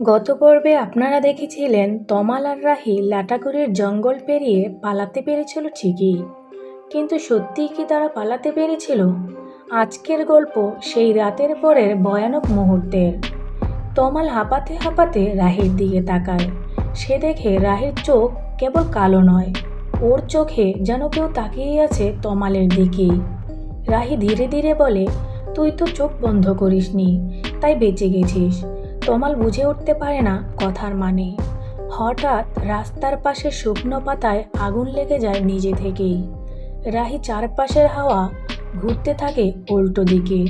গত পর্বে আপনারা দেখেছিলেন তমাল আর রাহি লাটাগুড়ির জঙ্গল পেরিয়ে পালাতে পেরেছিল ঠিকই। কিন্তু সত্যিই কি তারা পালাতে পেরেছিল? আজকের গল্প সেই রাতের পরের ভয়ানক মুহূর্তের। তমাল হাঁপাতে হাঁপাতে রাহির দিকে তাকায়। সে দেখে রাহির চোখ কেবল কালো নয়, ওর চোখে যেন কেউ তাকিয়ে আছে তমালের দিকেই। রাহি ধীরে ধীরে বলে, তুই তো চোখ বন্ধ করিসনি, তাই বেঁচে গেছিস। তমাল বুঝে উঠতে পারে না কথার মানে। হঠাৎ রাস্তার পাশে শুকনো পাতায় আগুন লেগে যায় নিজে থেকেই। রাহি চারপাশের হাওয়া ঘুরতে থাকে উল্টো দিকে।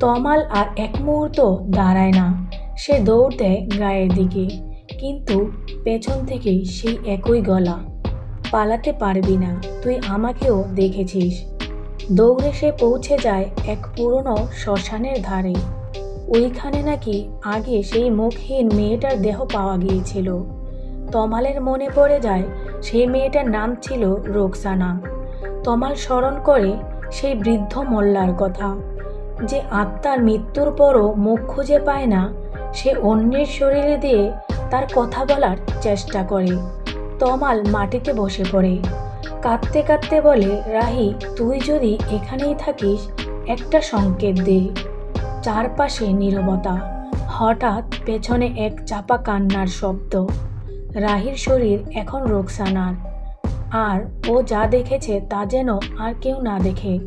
তমাল আর এক মুহূর্ত দাঁড়ায় না। সে দৌড় দেয় গায়ের দিকে। কিন্তু পেছন থেকে সেই একই গলা। পালাতে পারবি না, তুই আমাকেও দেখেছিস। দৌড়ে সে পৌঁছে যায় এক পুরনো শ্মশানের ধারে। ওইখানে নাকি আগে সেই মুখহীন মেয়েটার দেহ পাওয়া গিয়েছিল। তমালের মনে পড়ে যায়, সেই মেয়েটার নাম ছিল রোকসানা। তমাল স্মরণ করে সেই বৃদ্ধ মোল্লার কথা, যে আত্মার মৃত্যুর পরও মুখ খুঁজে পায় না, সে অন্যের শরীরে দিয়ে তার কথা বলার চেষ্টা করে। তমাল মাটিতে বসে পড়ে। কাঁদতে কাঁদতে বলে, রাহি, তুই যদি এখানেই থাকিস, একটা সংকেত দে। চারপাশে নীরবতা। হঠাৎ পেছনে এক চাপা কান্নার শব্দ। রাহির শরীর এখন রোকসানার আর ও যা দেখেছে তা যেন আর কেউ না দেখে।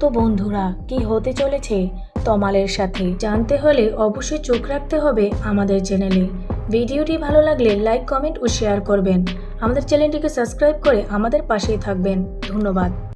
তো বন্ধুরা, কি হতে চলেছে তমালের সাথে? জানতে হলে অবশ্যই চোখ রাখতে হবে আমাদের চ্যানেলে। ভিডিওটি ভালো লাগলে লাইক, কমেন্ট ও শেয়ার করবেন। আমাদের চ্যানেলটিকে সাবস্ক্রাইব করে আমাদের পাশেই থাকবেন। ধন্যবাদ।